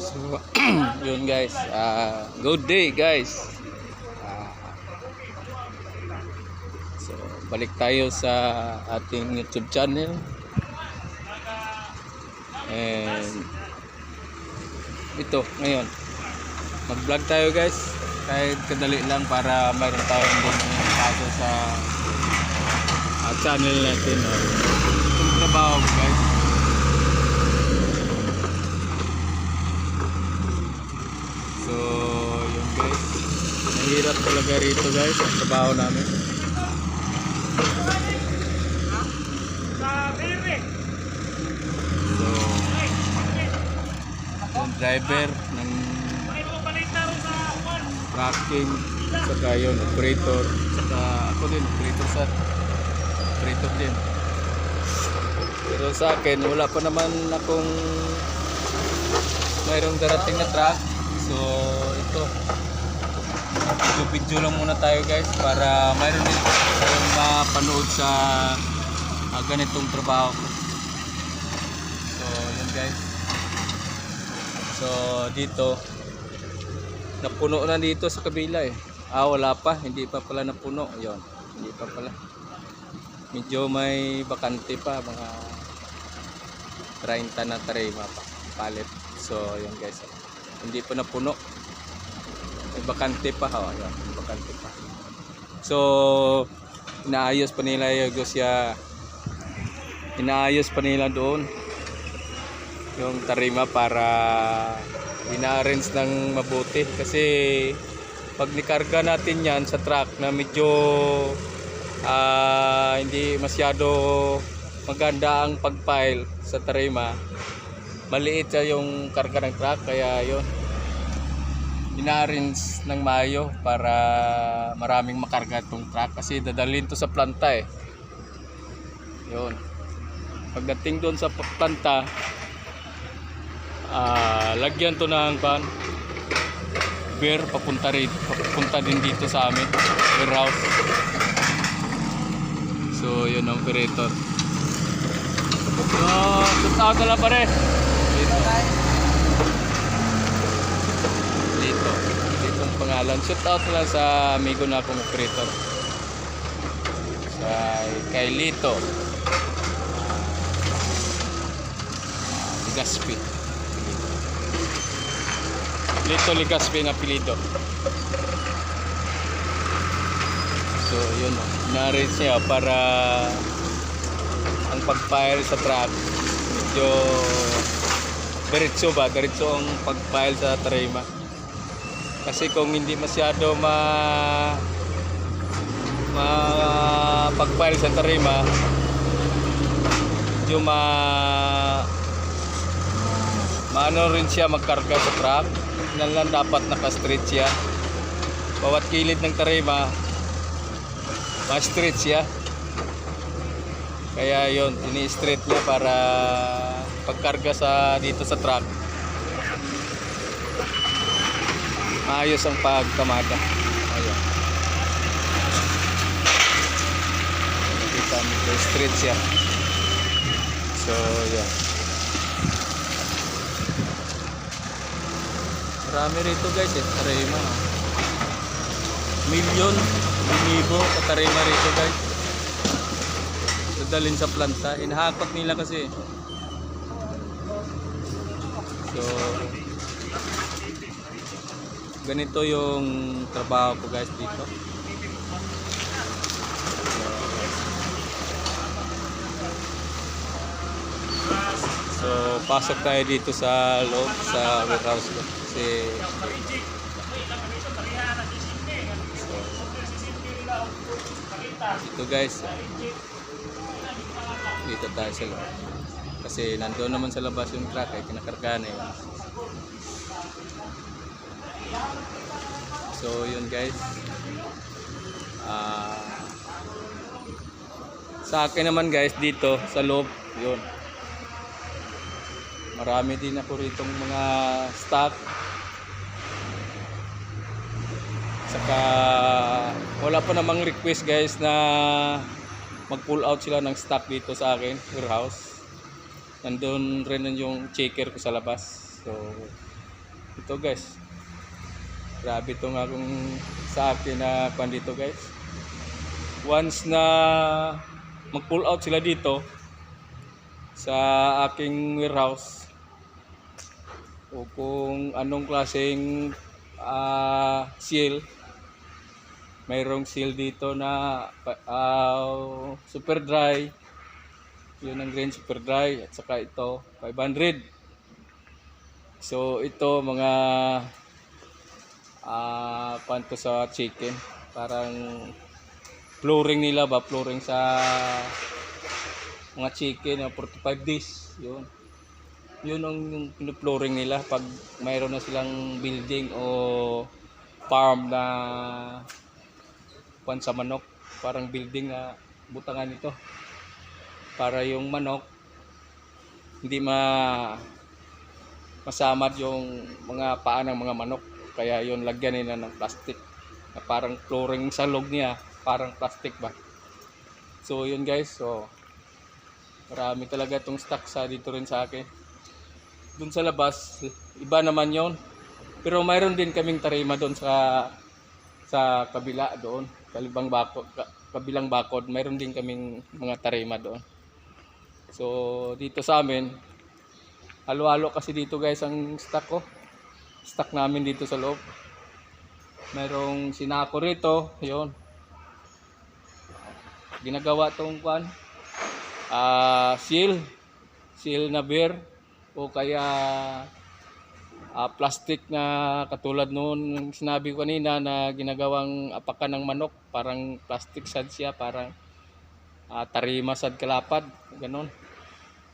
So, yun guys. Ah, good day guys. Ah, so, balik tayo sa ating YouTube channel. And ito ngayon. Mag-vlog tayo guys. Kahit kadali lang para mayroon tayong din kaso sa ah, channel natin. Uh, itong trabaho guys. So, yun guys. Mahirap talaga rito guys ang trabaho namin. So, yung driver ng tracking saka yun, operator saka ako din, operator sa operator din. Pero sa akin wala pa naman akong mayroong darating na truck. So ito. Video video lang muna tayo guys para mayroon din mapanood sa ah, ganitong trabaho ko so yun guys so dito napuno na dito sa kabila eh. Ah wala pa. Hindi pa pala napuno. Yon hindi pa pala. Medyo may bakante pa mga 30 na tarima pa palit. So yun guys. Hindi pa napuno. May bakante pa ha yun may bakante pa. So inaayos pa nila yung siya inaayos pa nila doon yung tarima para ina-arrange ng mabuti. Kasi pag nikarga natin yan sa truck na medyo ah, hindi masyado maganda ang pag-file sa tarima maliit siya yung karga ng truck. Kaya yun ina-arrange ng mayo para maraming makarga itong truck. Kasi dadalhin to sa planta eh. Yun. Pagdating doon sa planta ah lagyan to ng pan. Beer papunta rin papunta din dito sa amin. Warehouse. So yun ang operator. So shoot out na lang pare. Dito. Dito. Dito ang pangalan. Shoot out na lang sa amigo na akong operator. Sa kay Lito. Ligaspi Lito Ligaspi ang apelido so yun o na-arrange niya para ang pag-file sa truck medyo diretso ba? Diretso ang pag-file sa tarima. Kasi kung hindi masyado ma ma pag-file sa tarima medyo ma maano rin siya magkarga sa truck na lang dapat naka-straight siya bawat kilid ng tarima ma-straight siya kaya yon ini-straight niya para pagkarga sa dito sa truck maayos ang pagkamada ayun kita mo straight siya so yan marami rito guys eh. Tarima. Milyon binibo katarima rito guys. Dadalhin sa planta. Inahakot nila kasi so ganito yung trabaho ko guys dito. So pasok tayo dito sa loob sa warehouse ko kasi ito guys dito tayo sa loob. Kasi nandoon naman sa labas yung truck eh kinakarga na yun so yun guys. Ah Sa akin naman guys, dito sa loob, yun. Marami din ako ritong mga stock. Saka wala pa namang request guys na mag-pull out sila ng stock dito sa akin, warehouse. Nandun rin yung checker ko sa labas. So, ito guys. Grabe itong akong sa akin na pan dito guys. Once na mag-pull out sila dito sa aking warehouse o kung anong klaseng ah, seal. Mayroong seal dito na ah, super dry. Yun ang green super dry. At saka ito 500 so ito mga ah panto sa chicken. Parang flooring nila ba? Flooring sa mga chicken na 45 days. Yun yun ang yung flooring nila pag mayroon na silang building o farm na pan sa manok. Parang building na butangan ito. Para yung manok hindi ma masamad yung mga paa ng mga manok. Kaya yun lagyan nila ng plastic. Na parang flooring sa loob niya parang plastic ba? So yun guys. So marami talaga itong stock sa dito rin sa akin dun sa labas iba naman yon pero mayroon din kaming tarima doon sa sa kabila doon. Kalibang bakod ka- kabilang bakod mayroon din kaming mga tarima doon. So dito sa amin halo-halo kasi dito guys ang stock ko. Stock namin dito sa loob. Mayroong sinako rito yon ginagawa tong kwan. Ah seal. Seal na beer o kaya ah, plastic na katulad noon sinabi ko kanina na ginagawang apakan ng manok parang plastic sad siya parang ah, tarima sad kalapad ganon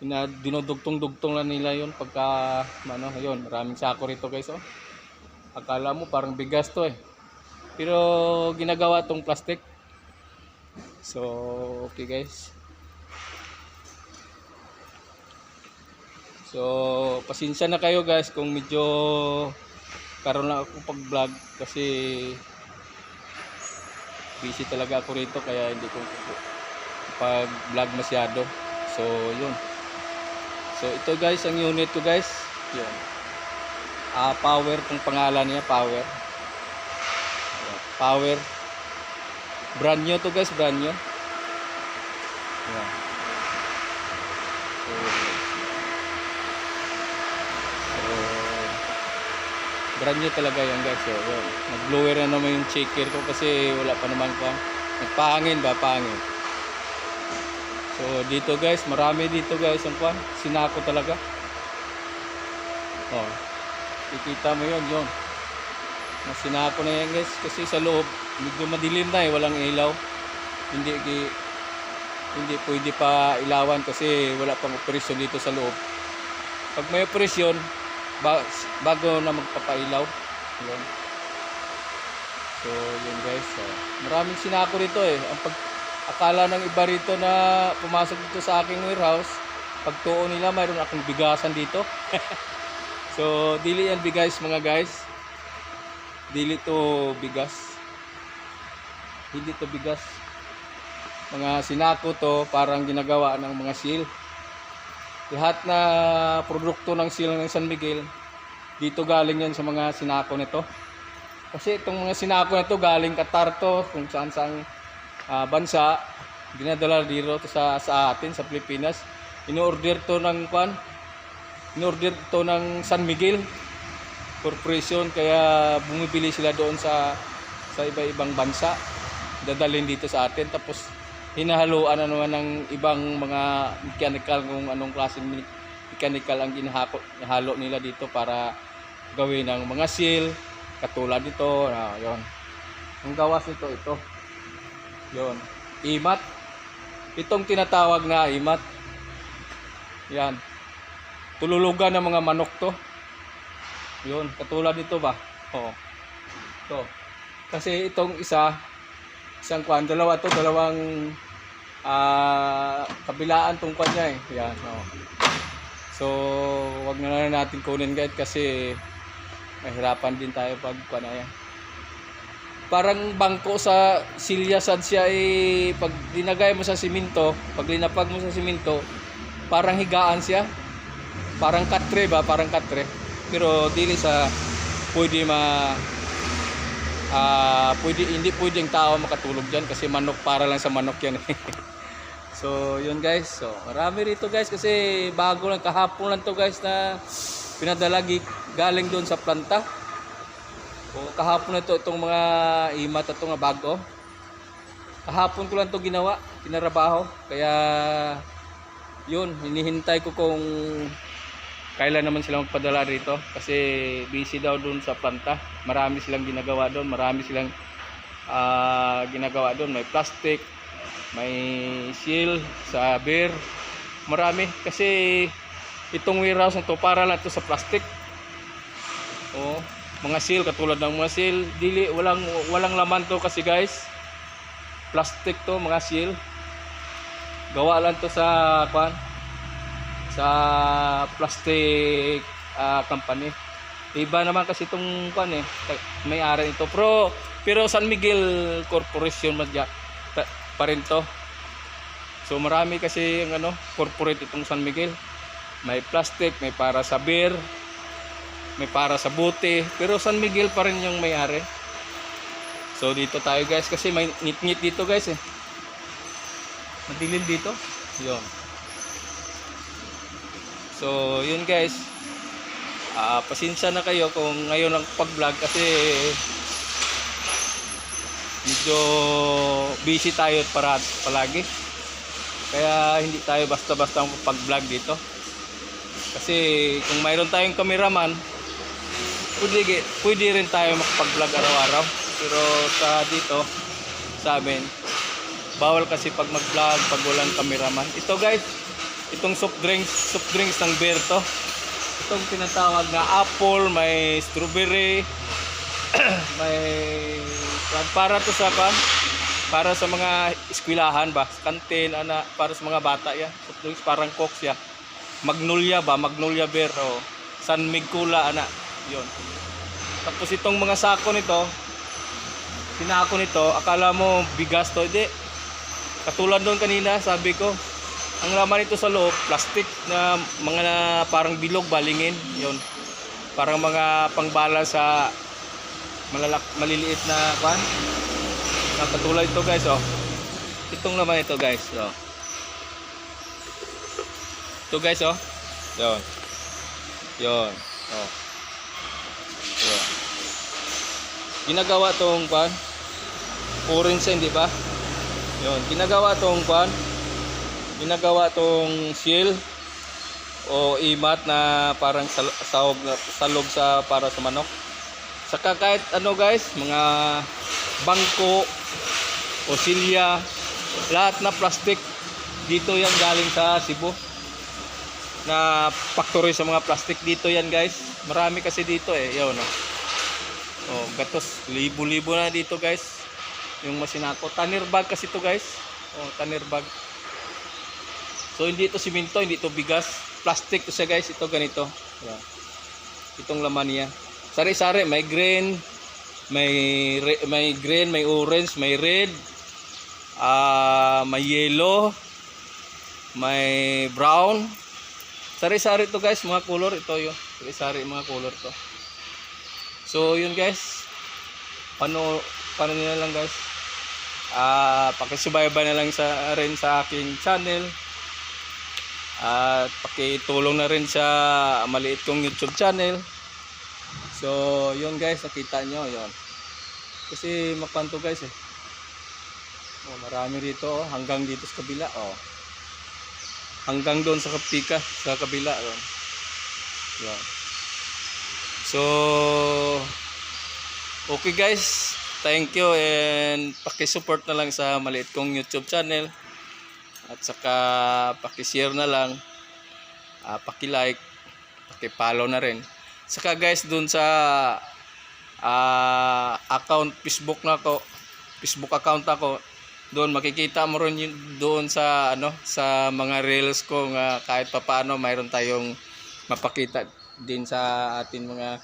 Ina, dinudugtong-dugtong lang nila yon pagka ano yun maraming sako rito guys oh. Akala mo parang bigas to eh. Pero ginagawa tong plastic. So okay guys So, pasensya na kayo guys kung medyo karoon lang ako pag-vlog kasi busy talaga ako rito kaya hindi ko pag-vlog masyado. So, yun. So, ito guys, ang unit ko guys. Yun. Ah, power kung pangalan niya, power. Power. Brand new to guys, brand new. Ayan. So, brand new talaga yan guys. So, yun. Nag-blower na naman yung checker ko kasi wala pa naman pa. Nagpahangin ba? Pahangin. So, dito guys, marami dito guys ang kwan. Sinako talaga. Oh. Ikita mo yun, yun. Na sinako na yan guys. Kasi sa loob, medyo madilim na eh. Walang ilaw. Hindi, hindi pwede pa ilawan kasi wala pang operasyon dito sa loob. Pag may operasyon, bago na magpapailaw. Yun. So, yun guys. So, maraming sinako rito eh. Ang pag akala ng iba rito na pumasok dito sa aking warehouse, pag tuo nila mayroon akong bigasan dito. so, dili yan bigas mga guys. Dili to bigas. Hindi to bigas. Mga sinako to parang ginagawa ng mga seal lahat na produkto ng seal ng San Miguel dito galing yan sa mga sinako nito. Kasi itong mga sinako na to galing Qatar to kung saan saan bansa. Dinadala dito to sa, sa atin sa Pilipinas. In-order to ng kwan? In-order to ng San Miguel Corporation kaya bumibili sila doon sa sa iba-ibang bansa. Dadalhin dito sa atin. Tapos hinahaluan na naman ng ibang mga mechanical kung anong klaseng me- mechanical ang ginahako halo nila dito para gawin ng mga seal katulad nito. Na yon ang gawas nito ito. Yon imat. Itong tinatawag na imat. Yan. Tululugan ng mga manok to. Yon katulad nito ba? Oh to kasi itong isa isang kwan dalawa to dalawang ah kabilaan tong kanya eh. Yan, oh. So, wag na lang natin kunin guys kasi mahirapan din tayo pag kuha na. Parang bangko sa silya sad siya eh pag dinagay mo sa simento, pag linapag mo sa simento, parang higaan siya. Parang katre ba? Parang katre. Pero dili sa pwede ma ah pwede hindi pwedeng tao makatulog diyan kasi manok para lang sa manok yan. eh. so, yun guys. So, marami rito guys kasi bago lang kahapon lang to guys na pinadala gi- galing doon sa planta. O kahapon na to itong mga imat at itong bago. Kahapon ko lang to ginawa, kinarabaho. Kaya yun, hinihintay ko kung kailan naman sila magpadala rito kasi busy daw doon sa planta. Marami silang ginagawa doon, marami silang ah, ginagawa doon. May plastic, may seal sa beer. Marami kasi itong warehouse na to para lang to sa plastic. Oh, mga seal katulad ng mga seal, dili walang walang laman to kasi guys. Plastic to mga seal. Gawa lang to sa kwan sa plastic ah, company. Iba naman kasi itong kwan eh, may-ari nito. Pero pero San Miguel Corporation madya ta- pa rin to. So marami kasi ang ano, corporate itong San Miguel. May plastic, may para sa beer, may para sa buti, pero San Miguel pa rin yung may-ari. So dito tayo guys kasi may ngit-ngit dito guys eh. Madilim dito. 'Yon. So, yun guys. Ah, pasensya na kayo kung ngayon lang pag-vlog kasi medyo busy tayo para palagi. Kaya hindi tayo basta-basta pag-vlog dito. Kasi kung mayroon tayong cameraman, pwede, pwede rin tayo makapag-vlog araw-araw. Pero sa dito, sa amin, bawal kasi pag mag-vlog pag walang cameraman. Ito guys, itong soft drinks, soft drinks ng beer to. Itong tinatawag na apple, may strawberry, may para to sa pan, para sa mga eskwelahan ba, kantin, ana, para sa mga bata ya. Soft drinks parang coke siya. Magnolia ba, Magnolia beer o San Miguel ana, 'yon. Tapos itong mga sako nito, sinako nito, akala mo bigas to, hindi. Katulad doon kanina, sabi ko, ang laman nito sa loob, plastic na mga na parang bilog, balingin, yon Parang mga pangbala sa malalak, maliliit na kwan. Na katulad ito guys, oh. Itong laman ito guys, oh. Ito guys, oh. Yon. Yon. Oh. Yon. Ginagawa tong kwan. Orange yan, di ba? Yon. Ginagawa tong kwan ginagawa tong seal o imat na parang sahog salog sa para sa manok. Saka kahit ano guys, mga bangko o silya, lahat na plastic dito yan galing sa Cebu. Na factory sa mga plastic dito yan guys. Marami kasi dito eh, yun no. Oh, gatos libo-libo na dito guys. Yung masinako, tanner bag kasi to guys. Oh, tanner bag. So hindi ito simento, hindi ito bigas. Plastic to siya guys. Ito ganito. Yan. Itong laman niya. Sari-sari, may green, may may green, may orange, may red, ah may yellow, may brown. Sari-sari to guys, mga color ito yo. Sari-sari mga color to. So yun guys. Paano paano nila lang guys? Ah, pakisubaybay na lang sa rin sa aking channel. At pakitulong na rin sa maliit kong YouTube channel. So, yun guys, nakita nyo, yun. Kasi mapanto guys eh. Oh, marami rito, oh, hanggang dito sa kabila, oh. Hanggang doon sa kapika, sa kabila, oh. Yan. So, okay guys, thank you and pakisupport na lang sa maliit kong YouTube channel. At saka paki-share na lang, ah, paki-like, paki-follow na rin. Saka guys dun sa ah, account Facebook na ako, Facebook account ako, doon makikita mo rin yun doon sa ano sa mga reels ko nga kahit papaano mayroon tayong mapakita din sa atin mga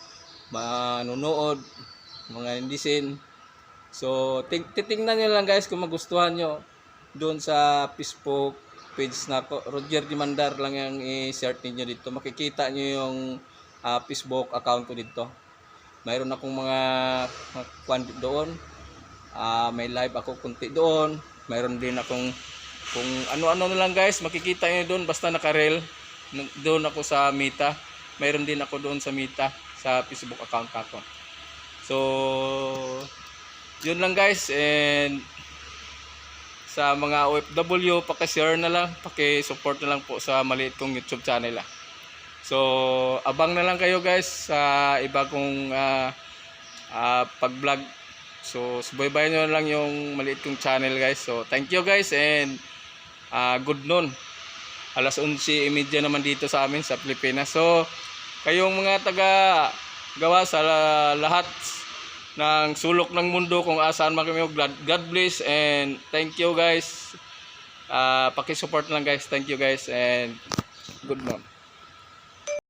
manunood, mga indisin. So, ting titingnan nyo lang guys kung magustuhan nyo doon sa Facebook page na ko. Roger Dimandar lang yung i-search ninyo dito. Makikita nyo yung ah, Facebook account ko dito. Mayroon akong mga, mga kwan doon. Ah, may live ako kunti doon. Mayroon din akong kung ano-ano na lang guys, makikita nyo doon basta naka-reel. N- Doon ako sa Mita. Mayroon din ako doon sa Mita sa Facebook account ako. So, yun lang guys and sa mga OFW, paki-share na lang, paki-support na lang po sa maliit kong YouTube channel ah. So, abang na lang kayo guys sa iba kong ah, ah, pag-vlog. So, subaybayan nyo na lang yung maliit kong channel guys. So, thank you guys and ah, good noon. Alas 11.30 naman dito sa amin sa Pilipinas. So, kayong mga taga gawa sa la- lahat ng sulok ng mundo kung asaan man kami God, bless and thank you guys. Ah, paki-support lang guys. Thank you guys and good noon.